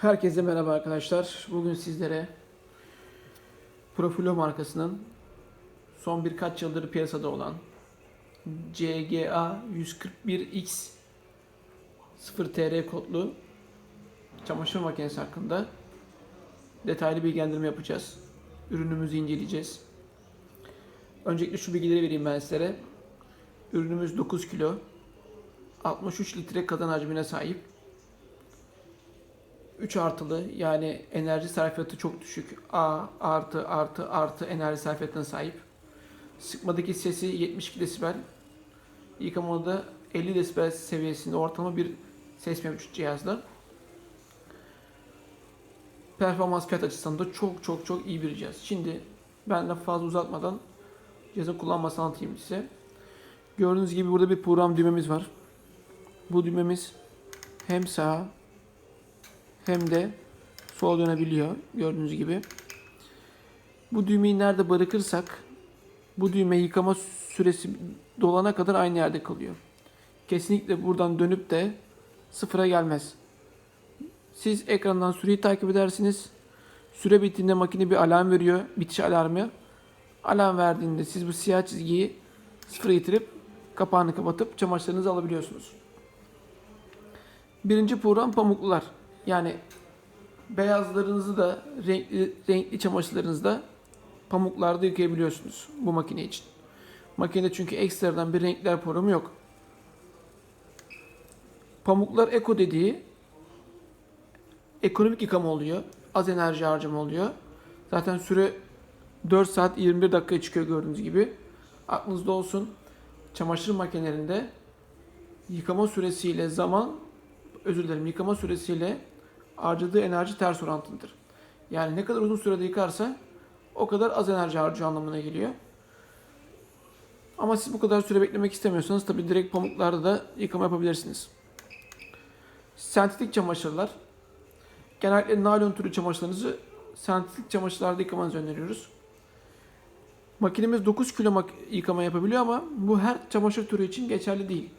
Herkese merhaba arkadaşlar. Bugün sizlere Profilo markasının son birkaç yıldır piyasada olan CGA 141X 0TR kodlu çamaşır makinesi hakkında detaylı bilgilendirme yapacağız. Ürünümüzü inceleyeceğiz. Öncelikle şu bilgileri vereyim ben sizlere. Ürünümüz 9 kilo, 63 litre kadın hacmine sahip. 3 artılı yani enerji sarfiyatı çok düşük. A artı artı artı enerji sarfiyatına sahip. Sıkmadaki sesi 72 desibel. Yıkamada 50 desibel seviyesinde ortalama bir ses mevcut cihazda. Performans fiyat açısından da çok çok çok iyi bir cihaz. Şimdi ben lafı fazla uzatmadan cihazın kullanmasını anlatayım size. Gördüğünüz gibi burada bir program düğmemiz var. Bu düğmemiz hem sağa hem de sola dönebiliyor gördüğünüz gibi. Bu düğmeyi nerede bırakırsak bu düğme yıkama süresi dolana kadar aynı yerde kalıyor. Kesinlikle buradan dönüp de sıfıra gelmez. Siz ekrandan süreyi takip edersiniz. Süre bittiğinde makine bir alarm veriyor. Bitiş alarmı. Alarm verdiğinde siz bu siyah çizgiyi sıfıra getirip kapağını kapatıp çamaşırlarınızı alabiliyorsunuz. Birinci program pamuklular. Yani beyazlarınızı da renkli, renkli çamaşırlarınızı da pamuklarda yıkayabiliyorsunuz bu makine için. Makinede çünkü ekstradan bir renkler programı yok. Pamuklar eko dediği ekonomik yıkama oluyor. Az enerji harcama oluyor. Zaten süre 4 saat 21 dakikaya çıkıyor gördüğünüz gibi. Aklınızda olsun. Çamaşır makinelerinde yıkama süresiyle zaman özür dilerim yıkama süresiyle harcadığı enerji ters orantılıdır. Yani ne kadar uzun sürede yıkarsa o kadar az enerji harcıyor anlamına geliyor. Ama siz bu kadar süre beklemek istemiyorsanız tabi direkt pamuklarda da yıkama yapabilirsiniz. Sentetik çamaşırlar. Genellikle naylon türü çamaşırlarınızı sentetik çamaşırlarda yıkamanızı öneriyoruz. Makinemiz 9 kilo mak- yıkama yapabiliyor ama bu her çamaşır türü için geçerli değil.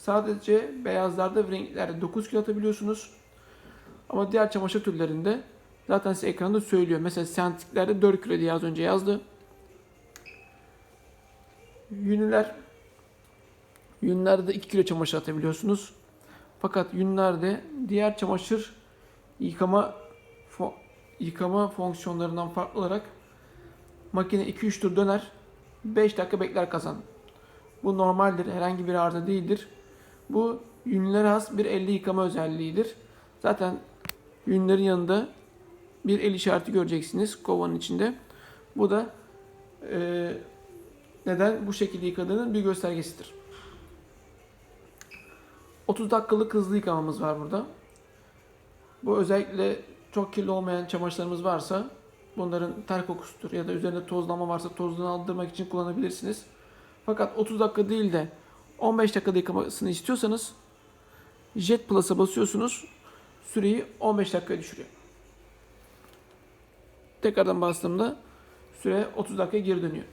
Sadece beyazlarda ve renklerde 9 kilo atabiliyorsunuz. Ama diğer çamaşır türlerinde zaten size ekranda söylüyor. Mesela sentetiklerde 4 kilo diye az önce yazdı. Yünler Yünlerde 2 kilo çamaşır atabiliyorsunuz. Fakat yünlerde diğer çamaşır yıkama fo- yıkama fonksiyonlarından farklı olarak makine 2-3 tur döner 5 dakika bekler kazan. Bu normaldir. Herhangi bir arıza değildir. Bu yünlere has bir elde yıkama özelliğidir. Zaten yünlerin yanında bir el işareti göreceksiniz kovanın içinde. Bu da e, neden bu şekilde yıkadığının bir göstergesidir. 30 dakikalık hızlı yıkamamız var burada. Bu özellikle çok kirli olmayan çamaşırlarımız varsa bunların ter kokusudur ya da üzerinde tozlama varsa tozunu aldırmak için kullanabilirsiniz. Fakat 30 dakika değil de 15 dakikada yıkamasını istiyorsanız Jet Plus'a basıyorsunuz. Süreyi 15 dakikaya düşürüyor. Tekrardan bastığımda süre 30 dakikaya geri dönüyor.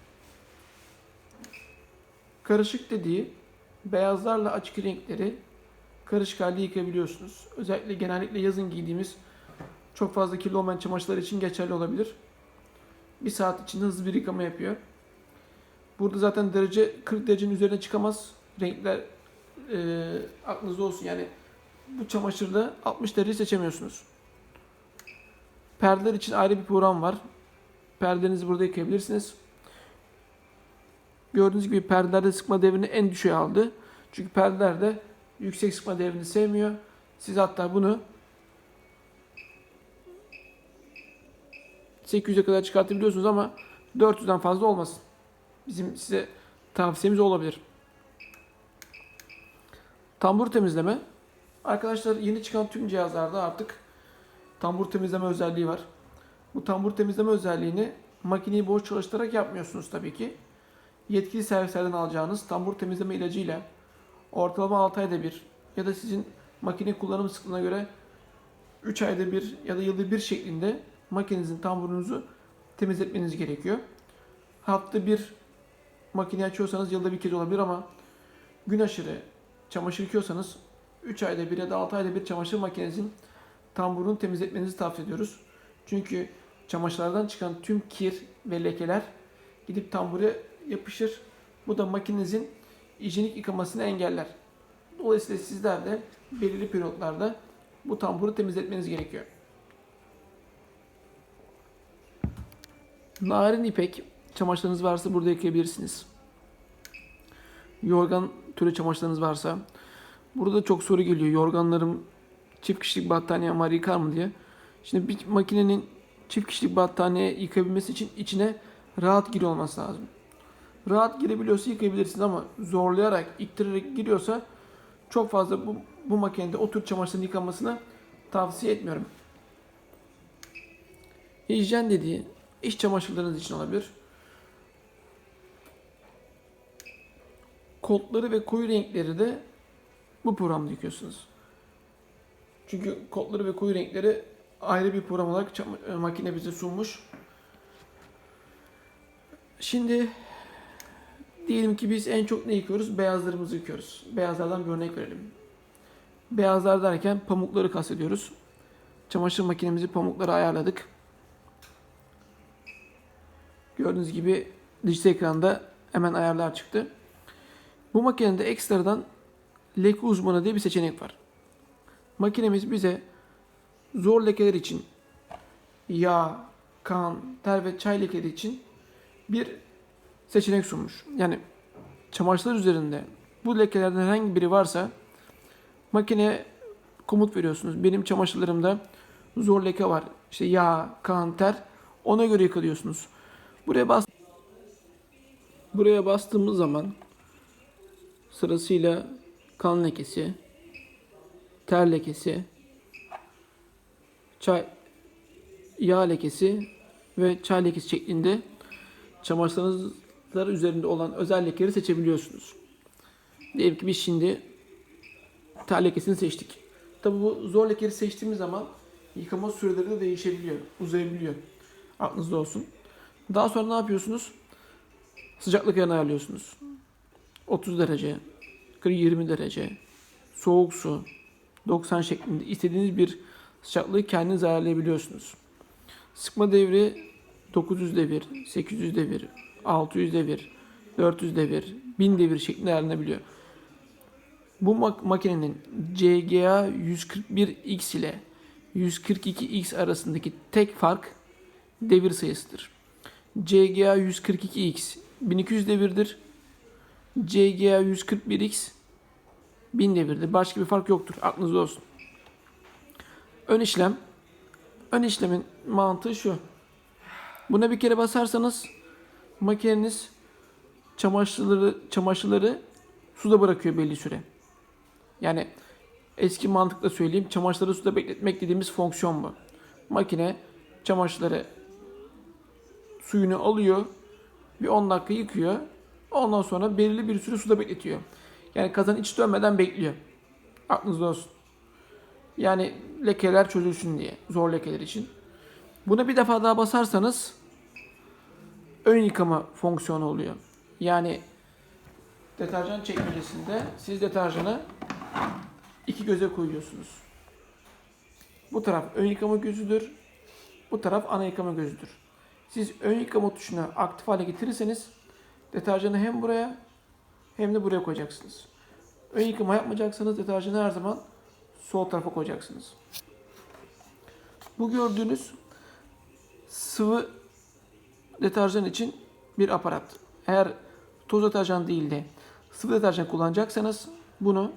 Karışık dediği beyazlarla açık renkleri karışık halde yıkayabiliyorsunuz. Özellikle genellikle yazın giydiğimiz çok fazla kirli olmayan çamaşırlar için geçerli olabilir. Bir saat içinde hızlı bir yıkama yapıyor. Burada zaten derece 40 derecenin üzerine çıkamaz. Renkler e, aklınızda olsun. Yani bu çamaşırda 60 derece seçemiyorsunuz. Perdeler için ayrı bir program var. Perdenizi burada yıkayabilirsiniz. Gördüğünüz gibi perdelerde sıkma devrini en düşüğe aldı. Çünkü perdelerde yüksek sıkma devrini sevmiyor. Siz hatta bunu 800'e kadar çıkartabiliyorsunuz ama 400'den fazla olmasın. Bizim size tavsiyemiz olabilir. Tambur temizleme. Arkadaşlar yeni çıkan tüm cihazlarda artık tambur temizleme özelliği var. Bu tambur temizleme özelliğini makineyi boş çalıştırarak yapmıyorsunuz tabii ki. Yetkili servislerden alacağınız tambur temizleme ilacıyla ortalama 6 ayda bir ya da sizin makine kullanım sıklığına göre 3 ayda bir ya da yılda bir şeklinde makinenizin tamburunuzu temizletmeniz gerekiyor. Hafta bir makine açıyorsanız yılda bir kez olabilir ama gün aşırı çamaşır yıkıyorsanız 3 ayda bir ya da 6 ayda bir çamaşır makinenizin tamburunu temizletmenizi tavsiye ediyoruz. Çünkü çamaşırlardan çıkan tüm kir ve lekeler gidip tambura yapışır. Bu da makinenizin hijyenik yıkamasını engeller. Dolayısıyla sizler de belirli periyotlarda bu tamburu temizletmeniz gerekiyor. Narin ipek çamaşırlarınız varsa burada ekleyebilirsiniz. Yorgan türü çamaşırlarınız varsa burada çok soru geliyor. Yorganlarım çift kişilik battaniyem var yıkar mı diye. Şimdi bir makinenin çift kişilik battaniye yıkabilmesi için içine rahat gir olması lazım. Rahat girebiliyorsa yıkayabilirsiniz ama zorlayarak, ittirerek giriyorsa çok fazla bu, bu makinede o tür çamaşırın yıkanmasını tavsiye etmiyorum. Hijyen dediği iş çamaşırlarınız için olabilir. Kodları ve koyu renkleri de bu programda yıkıyorsunuz. Çünkü kodları ve koyu renkleri ayrı bir program olarak e, makine bize sunmuş. Şimdi diyelim ki biz en çok ne yıkıyoruz? Beyazlarımızı yıkıyoruz. Beyazlardan bir örnek verelim. Beyazlar derken pamukları kastediyoruz. Çamaşır makinemizi pamuklara ayarladık. Gördüğünüz gibi dijital ekranda hemen ayarlar çıktı. Bu makinede ekstradan leke uzmanı diye bir seçenek var. Makinemiz bize zor lekeler için yağ, kan, ter ve çay lekeleri için bir seçenek sunmuş. Yani çamaşırlar üzerinde bu lekelerden herhangi biri varsa makineye komut veriyorsunuz. Benim çamaşırlarımda zor leke var. İşte yağ, kan, ter. Ona göre yıkılıyorsunuz. Buraya bas Buraya bastığımız zaman sırasıyla kan lekesi, ter lekesi, çay yağ lekesi ve çay lekesi şeklinde çamaşırlar üzerinde olan özel lekeleri seçebiliyorsunuz. Diyelim ki biz şimdi ter lekesini seçtik. Tabi bu zor lekeleri seçtiğimiz zaman yıkama süreleri de değişebiliyor, uzayabiliyor. Aklınızda olsun. Daha sonra ne yapıyorsunuz? Sıcaklık ayarını ayarlıyorsunuz. 30 derece, 20 derece, soğuk su, 90 şeklinde istediğiniz bir sıcaklığı kendiniz ayarlayabiliyorsunuz. Sıkma devri 900 devir, 800 devir, 600 devir, 400 devir, 1000 devir şeklinde ayarlanabiliyor. Bu mak- makinenin CGA 141X ile 142X arasındaki tek fark devir sayısıdır. CGA 142X 1200 devirdir. CGA 141X 1000 devirdir. Başka bir fark yoktur. Aklınızda olsun. Ön işlem. Ön işlemin mantığı şu. Buna bir kere basarsanız makineniz çamaşırları çamaşırları suda bırakıyor belli süre. Yani eski mantıkla söyleyeyim çamaşırları suda bekletmek dediğimiz fonksiyon bu. Makine çamaşırları suyunu alıyor. Bir 10 dakika yıkıyor. Ondan sonra belirli bir süre suda bekletiyor. Yani kazan iç dönmeden bekliyor. Aklınızda olsun. Yani lekeler çözülsün diye. Zor lekeler için. Buna bir defa daha basarsanız ön yıkama fonksiyonu oluyor. Yani deterjan çekmecesinde siz deterjanı iki göze koyuyorsunuz. Bu taraf ön yıkama gözüdür. Bu taraf ana yıkama gözüdür. Siz ön yıkama tuşunu aktif hale getirirseniz deterjanı hem buraya hem de buraya koyacaksınız. Ön yıkama yapmayacaksanız deterjanı her zaman sol tarafa koyacaksınız. Bu gördüğünüz sıvı deterjan için bir aparat. Eğer toz deterjan değil de sıvı deterjan kullanacaksanız bunu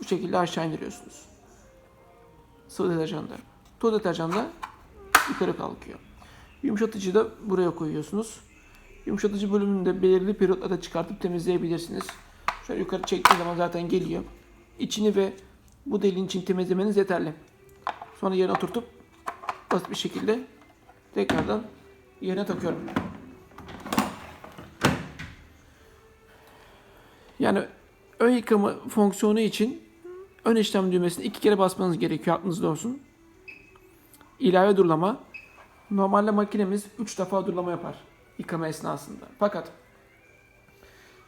bu şekilde aşağı indiriyorsunuz. Sıvı deterjanda. Toz deterjanda yukarı kalkıyor. Yumuşatıcı da buraya koyuyorsunuz. Yumuşatıcı bölümünü de belirli periyotlarda çıkartıp temizleyebilirsiniz. Şöyle yukarı çektiğiniz zaman zaten geliyor. İçini ve bu deliğin için temizlemeniz yeterli. Sonra yerine oturtup basit bir şekilde tekrardan yerine takıyorum. Yani ön yıkama fonksiyonu için ön işlem düğmesini iki kere basmanız gerekiyor aklınızda olsun. İlave durulama. Normalde makinemiz 3 defa durulama yapar yıkama esnasında. Fakat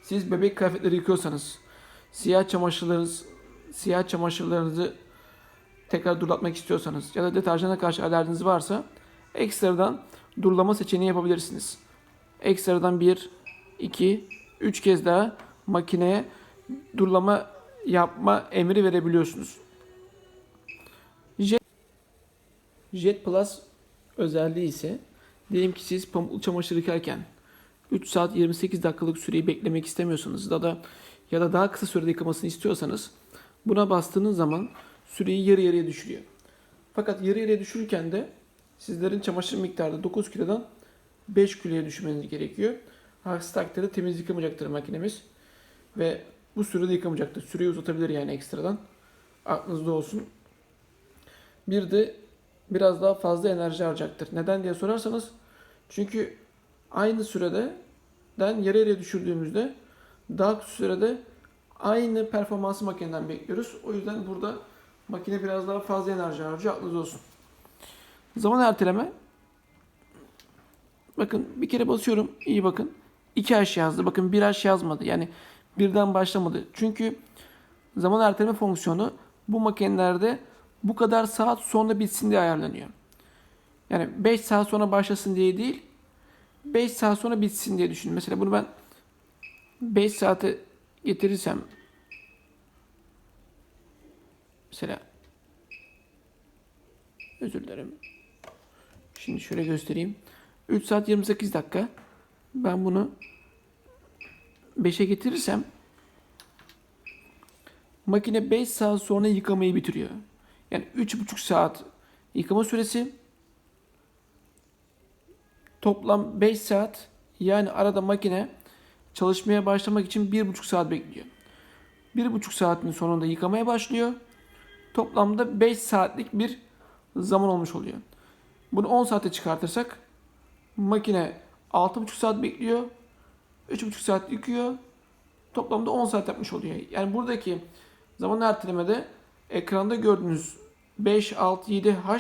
siz bebek kıyafetleri yıkıyorsanız, siyah çamaşırlarınız, siyah çamaşırlarınızı tekrar durulatmak istiyorsanız ya da deterjana karşı alerjiniz varsa ekstradan durulama seçeneği yapabilirsiniz. Ekstradan 1, 2, 3 kez daha makineye durulama yapma emri verebiliyorsunuz. Jet, Jet Plus özelliği ise diyelim ki siz pamuklu çamaşır yıkarken 3 saat 28 dakikalık süreyi beklemek istemiyorsanız ya da ya da daha kısa sürede yıkamasını istiyorsanız buna bastığınız zaman süreyi yarı yarıya düşürüyor. Fakat yarı yarıya düşürürken de sizlerin çamaşır miktarı da 9 kilodan 5 kiloya düşürmeniz gerekiyor. Aksi takdirde temiz yıkamayacaktır makinemiz. Ve bu sürede yıkamayacaktır. Süreyi uzatabilir yani ekstradan. Aklınızda olsun. Bir de biraz daha fazla enerji harcayacaktır. Neden diye sorarsanız çünkü aynı sürede den yarı yarıya düşürdüğümüzde daha kısa sürede aynı performansı makineden bekliyoruz. O yüzden burada makine biraz daha fazla enerji harcıyor. Aklınızda olsun. Zaman erteleme. Bakın bir kere basıyorum. İyi bakın. 2 H yazdı. Bakın 1 H yazmadı. Yani birden başlamadı. Çünkü zaman erteleme fonksiyonu bu makinelerde bu kadar saat sonra bitsin diye ayarlanıyor. Yani 5 saat sonra başlasın diye değil, 5 saat sonra bitsin diye düşünün. Mesela bunu ben 5 saate getirirsem mesela özür dilerim. Şimdi şöyle göstereyim. 3 saat 28 dakika. Ben bunu 5'e getirirsem makine 5 saat sonra yıkamayı bitiriyor. Yani 3,5 saat yıkama süresi toplam 5 saat yani arada makine çalışmaya başlamak için 1,5 saat bekliyor. 1,5 saatin sonunda yıkamaya başlıyor. Toplamda 5 saatlik bir zaman olmuş oluyor. Bunu 10 saate çıkartırsak makine 6,5 saat bekliyor. 3,5 saat yıkıyor. Toplamda 10 saat yapmış oluyor. Yani buradaki zaman ertelemede ekranda gördüğünüz 5, 6, 7 H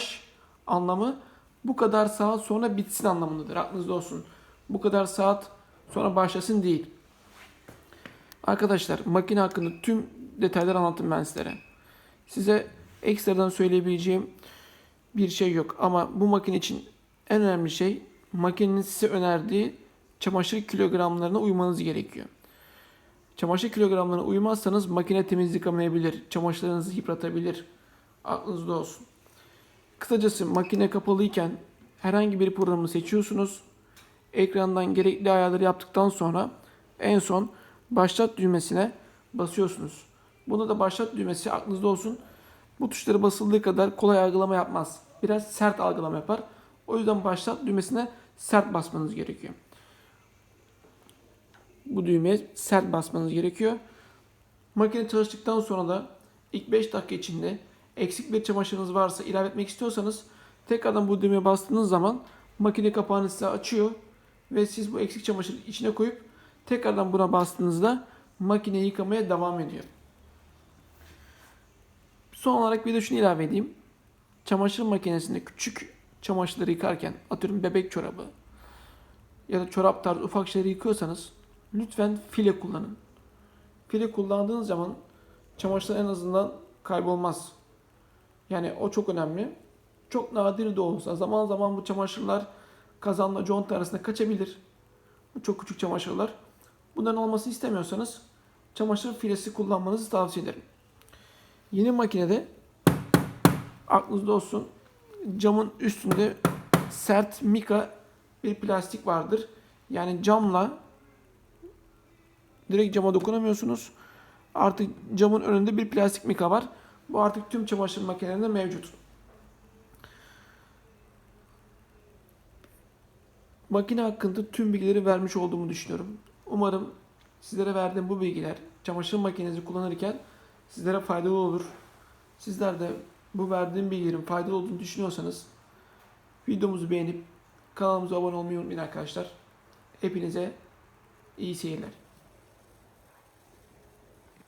anlamı bu kadar saat sonra bitsin anlamındadır. Aklınızda olsun. Bu kadar saat sonra başlasın değil. Arkadaşlar makine hakkında tüm detayları anlattım ben sizlere. Size ekstradan söyleyebileceğim bir şey yok. Ama bu makine için en önemli şey makinenin size önerdiği çamaşır kilogramlarına uymanız gerekiyor. Çamaşır kilogramlarına uymazsanız makine temiz yıkamayabilir, çamaşırlarınızı yıpratabilir. Aklınızda olsun. Kısacası makine kapalıyken herhangi bir programı seçiyorsunuz. Ekrandan gerekli ayarları yaptıktan sonra en son başlat düğmesine basıyorsunuz. Bunda da başlat düğmesi aklınızda olsun. Bu tuşları basıldığı kadar kolay algılama yapmaz. Biraz sert algılama yapar. O yüzden başlat düğmesine sert basmanız gerekiyor. Bu düğmeye sert basmanız gerekiyor. Makine çalıştıktan sonra da ilk 5 dakika içinde eksik bir çamaşırınız varsa ilave etmek istiyorsanız tekrardan bu düğmeye bastığınız zaman makine kapağını size açıyor ve siz bu eksik çamaşırı içine koyup tekrardan buna bastığınızda makine yıkamaya devam ediyor. Son olarak bir de şunu ilave edeyim. Çamaşır makinesinde küçük çamaşırları yıkarken atıyorum bebek çorabı ya da çorap tarzı ufak şeyleri yıkıyorsanız lütfen file kullanın. File kullandığınız zaman çamaşır en azından kaybolmaz. Yani o çok önemli. Çok nadir de olsa zaman zaman bu çamaşırlar kazanla conta arasında kaçabilir. Bu çok küçük çamaşırlar. Bunların olmasını istemiyorsanız çamaşır filesi kullanmanızı tavsiye ederim. Yeni makinede aklınızda olsun camın üstünde sert mika bir plastik vardır. Yani camla direkt cama dokunamıyorsunuz. Artık camın önünde bir plastik mika var. Bu artık tüm çamaşır makinelerinde mevcut. Makine hakkında tüm bilgileri vermiş olduğumu düşünüyorum. Umarım sizlere verdiğim bu bilgiler çamaşır makinenizi kullanırken sizlere faydalı olur. Sizler de bu verdiğim bilgilerin faydalı olduğunu düşünüyorsanız videomuzu beğenip kanalımıza abone olmayı unutmayın arkadaşlar. Hepinize iyi seyirler.